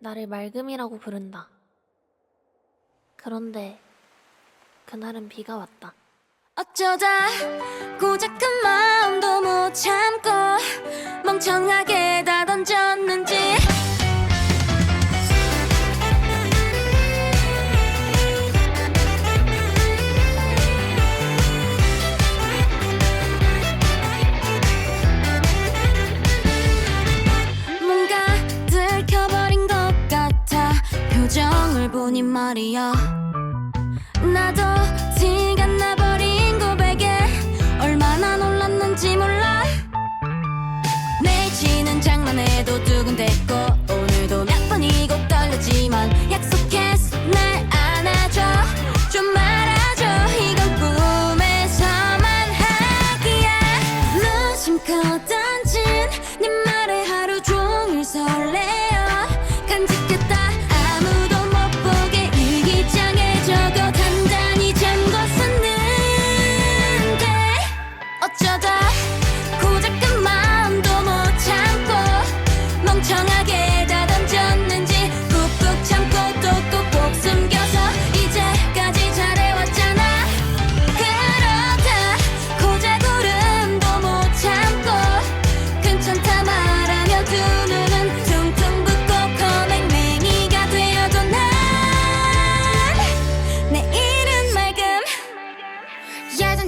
나를 맑음이라고 부른다. 그런데 그날은 비가 왔다. 어쩌다 고작 그 마음도 못 참고 멍청하게 말이야. 나도 지가 나버린 고백에 얼마나 놀랐는지 몰라. 내 지는 장난에도 두근댔고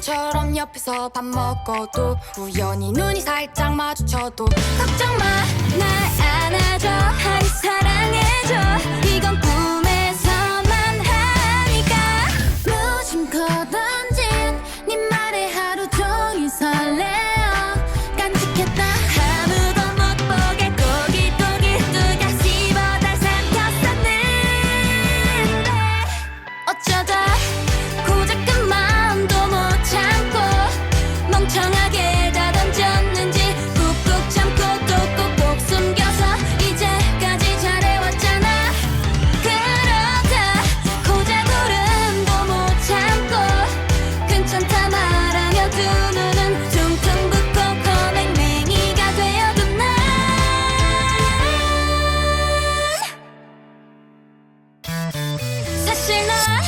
친구처럼 옆에서 밥 먹어도 우연히 눈이 살짝 마주쳐도 걱정 마날 வேணா